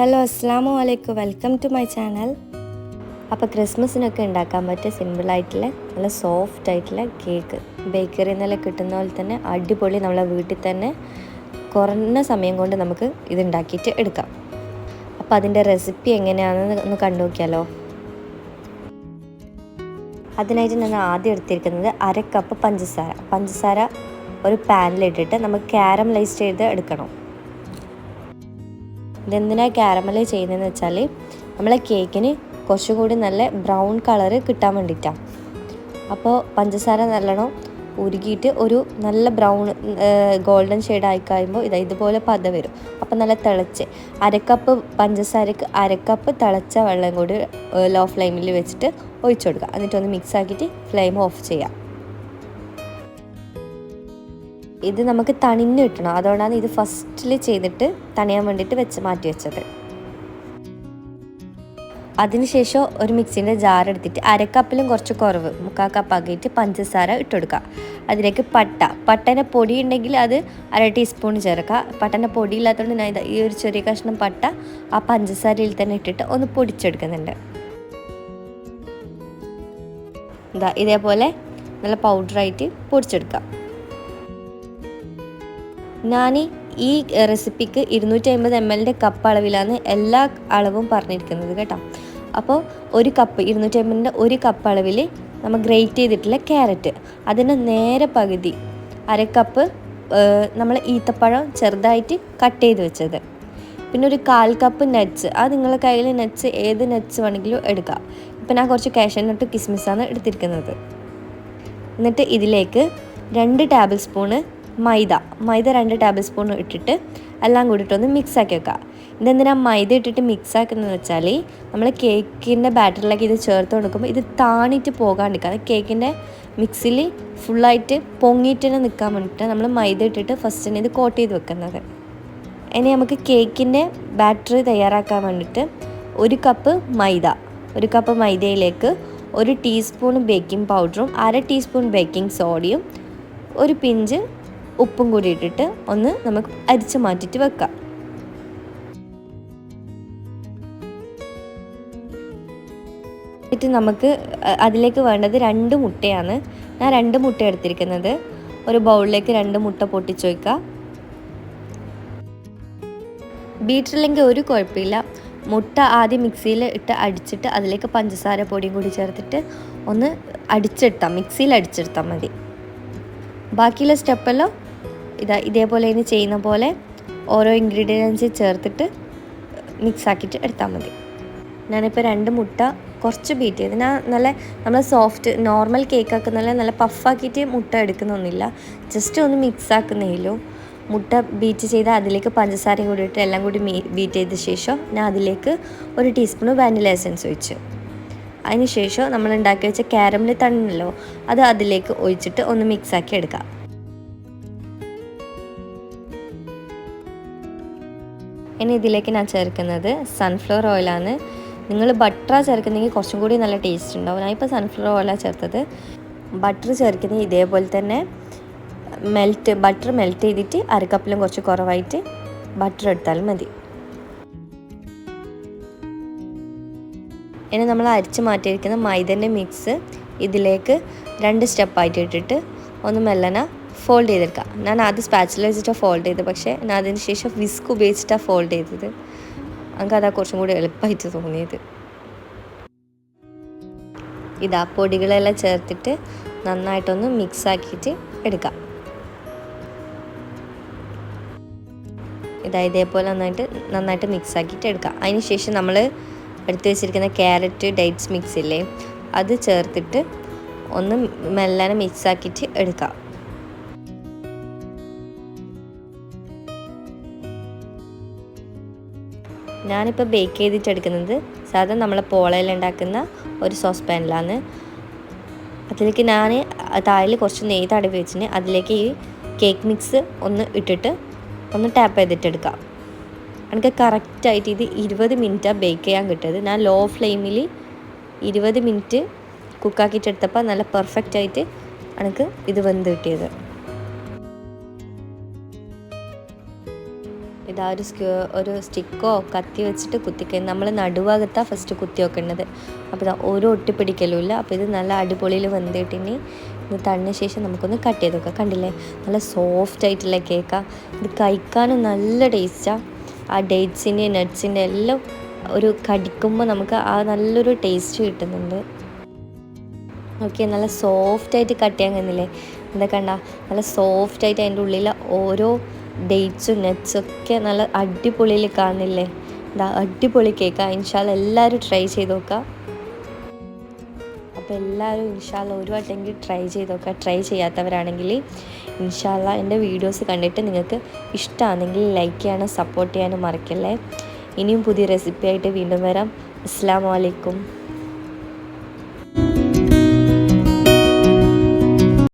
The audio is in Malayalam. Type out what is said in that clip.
ഹലോ അസ്സാമു അലൈക്കും വെൽക്കം ടു മൈ ചാനൽ അപ്പോൾ ക്രിസ്മസിനൊക്കെ ഉണ്ടാക്കാൻ പറ്റിയ സിമ്പിളായിട്ടുള്ള നല്ല സോഫ്റ്റ് ആയിട്ടുള്ള കേക്ക് ബേക്കറിയിൽ നിന്നെല്ലാം കിട്ടുന്ന പോലെ തന്നെ അടിപൊളി നമ്മളെ വീട്ടിൽ തന്നെ കുറഞ്ഞ സമയം കൊണ്ട് നമുക്ക് ഇത് ഉണ്ടാക്കിയിട്ട് എടുക്കാം. അപ്പോൾ അതിന്റെ റെസിപ്പി എങ്ങനെയാണെന്ന് ഒന്ന് കണ്ടു നോക്കിയാലോ അതിനായിട്ട് ഞാൻ ആദ്യം എടുത്തിരിക്കുന്നത് അര കപ്പ് പഞ്ചസാര. പഞ്ചസാര ഒരു പാനിലിട്ടിട്ട് നമുക്ക് ക്യാരമലൈസ് ചെയ്ത് എടുക്കണം. ഇതെന്തിനാണ് ക്യാരമൽ ചെയ്യുന്നതെന്ന് വെച്ചാൽ നമ്മളെ കേക്കിന് കുറച്ചുകൂടി നല്ല ബ്രൗൺ കളറ് കിട്ടാൻ വേണ്ടിയിട്ടാണ് അപ്പോൾ പഞ്ചസാര നല്ലോണം ഉരുകിയിട്ട് ഒരു നല്ല ബ്രൗൺ ഗോൾഡൻ ഷെയ്ഡ് ആയി കഴിയുമ്പോൾ ഇതാ ഇതുപോലെ പത വരും. അപ്പോൾ നല്ല തിളച്ച്. അരക്കപ്പ് പഞ്ചസാരക്ക് അരക്കപ്പ് തിളച്ച വെള്ളം കൂടി ലോ ഫ്ലെയിമിൽ വെച്ചിട്ട് ഒഴിച്ചു കൊടുക്കുക. എന്നിട്ടൊന്ന് മിക്സ് ആക്കിയിട്ട് ഫ്ലെയിം ഓഫ് ചെയ്യാം. ഇത് നമുക്ക് തണിഞ്ഞ് കിട്ടണം. അതുകൊണ്ടാണ് ഇത് ഫസ്റ്റിൽ ചെയ്തിട്ട് തണിയാൻ വേണ്ടിയിട്ട് വെച്ച് മാറ്റി വെച്ചത്. അതിനുശേഷം ഒരു മിക്സിന്റെ ജാർ എടുത്തിട്ട് അരക്കപ്പിലും കുറച്ച് കുറവ് മുക്കാൽ കപ്പാക്കിയിട്ട് പഞ്ചസാര ഇട്ടുകൊടുക്കുക അതിലേക്ക് പട്ട. പട്ടന്റെ പൊടി ഉണ്ടെങ്കിൽ അത് അര ടീസ്പൂൺ ചേർക്കുക. പട്ടന്റെ പൊടി ഇല്ലാത്തതുകൊണ്ട് ഞാൻ ഈ ഒരു ചെറിയ കഷ്ണം പട്ട ആ പഞ്ചസാരയിൽ തന്നെ ഇട്ടിട്ട് ഒന്ന് പൊടിച്ചെടുക്കുന്നുണ്ട്. ഇതാ ഇതേപോലെ നല്ല പൗഡറായിട്ട് പൊടിച്ചെടുക്കുക. ഞാൻ ഈ റെസിപ്പിക്ക് ഇരുന്നൂറ്റി അമ്പത് എം എല്ലിന്റെ കപ്പ് അളവിലാണ് എല്ലാ അളവും പറഞ്ഞിരിക്കുന്നത് കേട്ടോ. അപ്പോൾ ഒരു കപ്പ് ഇരുന്നൂറ്റി അമ്പതിന്റെ ഒരു കപ്പ് അളവിൽ നമ്മൾ ഗ്രേറ്റ് ചെയ്തിട്ടുള്ള ക്യാരറ്റ് അതിന്റെ നേരെ പകുതി അര കപ്പ് നമ്മൾ ഈത്തപ്പഴം ചെറുതായിട്ട് കട്ട് ചെയ്ത് വെച്ചത്. പിന്നെ ഒരു കാൽ കപ്പ് നട്ട്സ് അത് നിങ്ങളുടെ കയ്യിൽ നട്ട്സ് ഏത് നട്ട്സ് വേണമെങ്കിലും എടുക്കാം. ഇപ്പം ഞാൻ കുറച്ച് കാഷ്യനട്ട് കിസ്മിസാണ് എടുത്തിരിക്കുന്നത്. എന്നിട്ട് ഇതിലേക്ക് രണ്ട് ടേബിൾ സ്പൂണ് മൈദ. മൈദ രണ്ട് ടേബിൾ സ്പൂൺ ഇട്ടിട്ട് എല്ലാം കൂടിയിട്ടൊന്ന് മിക്സ് ആക്കി വെക്കുക ഇതെന്തിനാണ് മൈദ ഇട്ടിട്ട് മിക്സ് ആക്കുന്നതെന്ന് വെച്ചാൽ നമ്മൾ കേക്കിന്റെ ബാറ്ററിലേക്ക് ഇത് ചേർത്ത് കൊടുക്കുമ്പോൾ ഇത് താണിട്ട് പോകാണ്ടിരിക്കുക അത് കേക്കിന്റെ മിക്സിൽ ഫുള്ളായിട്ട് പൊങ്ങിയിട്ട് തന്നെ നിൽക്കാൻ വേണ്ടിയിട്ട് നമ്മൾ മൈദ ഇട്ടിട്ട് ഫസ്റ്റ് തന്നെ ഇത് കോട്ട് ചെയ്ത് വെക്കുന്നത്. ഇനി നമുക്ക് കേക്കിന്റെ ബാറ്ററി തയ്യാറാക്കാൻ വേണ്ടിയിട്ട് ഒരു കപ്പ് മൈദ. ഒരു കപ്പ് മൈദയിലേക്ക് ഒരു ടീസ്പൂൺ ബേക്കിംഗ് പൗഡറും അര ടീസ്പൂൺ ബേക്കിംഗ് സോഡയും ഒരു പിഞ്ച് ഉപ്പും കൂടി ഇട്ടിട്ട് ഒന്ന് നമുക്ക് അരിച്ച് മാറ്റിയിട്ട് വെക്കാം. എന്നിട്ട് നമുക്ക് അതിലേക്ക് വേണ്ടത് രണ്ട് മുട്ടയാണ്. ഞാൻ രണ്ട് മുട്ട എടുത്തിരിക്കുന്നത്. ഒരു ബൗളിലേക്ക് രണ്ട് മുട്ട പൊട്ടിച്ചു വയ്ക്കുക ബീറ്ററില്ലെങ്കിൽ ഒരു കുഴപ്പമില്ല. മുട്ട ആദ്യം മിക്സിയിൽ ഇട്ട് അടിച്ചിട്ട് അതിലേക്ക് പഞ്ചസാര പൊടിയും കൂടി ചേർത്തിട്ട് ഒന്ന് അടിച്ചെടുത്താൽ മിക്സിയിൽ അടിച്ചെടുത്താൽ മതി. ബാക്കിയുള്ള സ്റ്റെപ്പെല്ലാം ഇതാ ഇതേപോലെ ഇനി ചെയ്യുന്ന പോലെ ഓരോ ഇൻഗ്രീഡിയൻസ് ചേർത്തിട്ട് മിക്സ് ആക്കിയിട്ട് എടുത്താൽ മതി. ഞാനിപ്പോൾ രണ്ട് മുട്ട കുറച്ച് ബീറ്റ് ചെയ്ത് ഞാൻ നല്ല നമ്മൾ സോഫ്റ്റ് നോർമൽ കേക്കൊക്കെ നല്ല നല്ല പഫാക്കിയിട്ട് മുട്ട എടുക്കുന്നൊന്നുമില്ല. ജസ്റ്റ് ഒന്ന് മിക്സ് ആക്കുന്നേലോ മുട്ട ബീറ്റ് ചെയ്ത് അതിലേക്ക് പഞ്ചസാരയും കൂടി ഇട്ട് എല്ലാം കൂടി ബീറ്റ് ചെയ്ത ശേഷം ഞാൻ അതിലേക്ക് ഒരു ടീസ്പൂൺ വാനില എസൻസ് ഒഴിച്ചു. അതിന് ശേഷം നമ്മൾ ഉണ്ടാക്കി വെച്ച കാരമൽ തണ്ണല്ലോ അത് അതിലേക്ക് ഒഴിച്ചിട്ട് ഒന്ന് മിക്സ് ആക്കി എടുക്കാം. ഇനി ഇതിലേക്ക് ഞാൻ ചേർക്കുന്നത് സൺഫ്ലവർ ഓയിലാണ് നിങ്ങൾ ബട്ടർ ചേർക്കുന്നെങ്കിൽ കുറച്ചും കൂടി നല്ല ടേസ്റ്റ് ഉണ്ടാവും. ഞാൻ ഇപ്പോൾ സൺഫ്ലവർ ഓയിലാണ് ചേർത്തത്. ബട്ടർ ചേർക്കുന്നത് ഇതേപോലെ തന്നെ മെൽറ്റ് ബട്ടർ മെൽറ്റ് ചെയ്തിട്ട് അരക്കപ്പിലും കുറച്ച് കുറവായിട്ട് ബട്ടർ എടുത്താലും മതി. ഇനി നമ്മൾ അരിച്ച് മാറ്റിയിരിക്കുന്ന മൈദന്റെ മിക്സ് ഇതിലേക്ക് രണ്ട് സ്റ്റെപ്പായിട്ട് ഇട്ടിട്ട് ഒന്ന് മെല്ലന ഫോൾഡ് ചെയ്തെടുക്കുക ഞാൻ ആദ്യം സ്പാച്ചിൽ വെച്ചിട്ടാണ് ഫോൾഡ് ചെയ്തത്. പക്ഷേ ഞാൻ അതിന് ശേഷം വിസ്ക് ഉപയോഗിച്ചിട്ടാണ് ഫോൾഡ് ചെയ്തത്. നമുക്ക് അതാ കുറച്ചും കൂടി എളുപ്പമായിട്ട് തോന്നിയത്. ഇതാ പൊടികളെല്ലാം ചേർത്തിട്ട് നന്നായിട്ടൊന്ന് മിക്സ് ആക്കിയിട്ട് എടുക്കാം. ഇതാ ഇതേപോലെ നന്നായിട്ട് നന്നായിട്ട് മിക്സ് ആക്കിയിട്ട് എടുക്കാം. അതിന് ശേഷം നമ്മൾ എടുത്തു വെച്ചിരിക്കുന്ന ക്യാരറ്റ് ഡേറ്റ്സ് മിക്സ് ഇല്ലേ അത് ചേർത്തിട്ട് ഒന്ന് മെല്ലനെ മിക്സ് ആക്കിയിട്ട് എടുക്കാം. ഞാനിപ്പോൾ ബേക്ക് ചെയ്തിട്ട് എടുക്കുന്നത് സാധാരണ നമ്മളെ പോളയിൽ ഉണ്ടാക്കുന്ന ഒരു സോസ് പാനിലാണ് അതിലേക്ക് ഞാൻ താഴിൽ കുറച്ച് നെയ്യ് തടവി വെച്ചിന്. അതിലേക്ക് ഈ കേക്ക് മിക്സ് ഒന്ന് ഇട്ടിട്ട് ഒന്ന് ടാപ്പ് ചെയ്തിട്ടെടുക്കാം. എനിക്ക് കറക്റ്റായിട്ട് ഇത് ഇരുപത് മിനിറ്റാണ് ബേക്ക് ചെയ്യാൻ കിട്ടിയത്. ഞാൻ ലോ ഫ്ലെയിമിൽ ഇരുപത് മിനിറ്റ് കുക്കാക്കിയിട്ടെടുത്തപ്പോൾ നല്ല പെർഫെക്റ്റ് ആയിട്ട് എനിക്ക് ഇത് വെന്ത് കിട്ടിയത്. ഇതാ ഒരു ഒരു സ്റ്റിക്കോ കത്തി വെച്ചിട്ട് കുത്തിക്കുക നമ്മൾ നടുഭാഗത്താണ് ഫസ്റ്റ് കുത്തി വെക്കേണ്ടത് അപ്പോൾ ഇതാ ഓരോ ഒട്ടിപ്പിടിക്കലുമില്ല. അപ്പോൾ ഇത് നല്ല അടിപൊളിയിൽ വെന്തിട്ടിനി ഇത് തണിന് ശേഷം നമുക്കൊന്ന് കട്ട് ചെയ്ത് വെക്കാം. കണ്ടില്ലേ? നല്ല സോഫ്റ്റ് ആയിട്ടുള്ള കേക്കാണ് ഇത് കഴിക്കാനും നല്ല ടേസ്റ്റാണ് ആ. ഡേറ്റ്സിന്റെ നട്ട്സിന്റെ എല്ലാം ഒരു കടിക്കുമ്പോൾ നമുക്ക് ആ നല്ലൊരു ടേസ്റ്റ് കിട്ടുന്നുണ്ട്. ഓക്കെ നല്ല സോഫ്റ്റായിട്ട് കട്ട് ചെയ്യാൻ കഴിയുന്നില്ലേ? എന്താ കണ്ട? നല്ല സോഫ്റ്റായിട്ട് അതിന്റെ ഉള്ളിൽ ഓരോ ഡേറ്റ്സും നട്ട്സും ഒക്കെ നല്ല അടിപൊളിയിൽ കാണുന്നില്ലേ? എന്താ അടിപൊളി കേക്കാണ് ഇൻഷാല്ല എല്ലാവരും ട്രൈ ചെയ്ത് നോക്കുക അപ്പോൾ എല്ലാവരും ഇൻഷാല്ല ഒരു വട്ടെങ്കിൽ ട്രൈ ചെയ്ത് നോക്കുക ട്രൈ ചെയ്യാത്തവരാണെങ്കിൽ ഇൻഷാല്ല എന്റെ വീഡിയോസ് കണ്ടിട്ട് നിങ്ങൾക്ക് ഇഷ്ടമാണെങ്കിൽ ലൈക്ക് ചെയ്യാനും സപ്പോർട്ട് ചെയ്യാനും മറക്കല്ലേ. ഇനിയും പുതിയ റെസിപ്പി ആയിട്ട് വീണ്ടും വരാം. അസ്സാം വലൈക്കും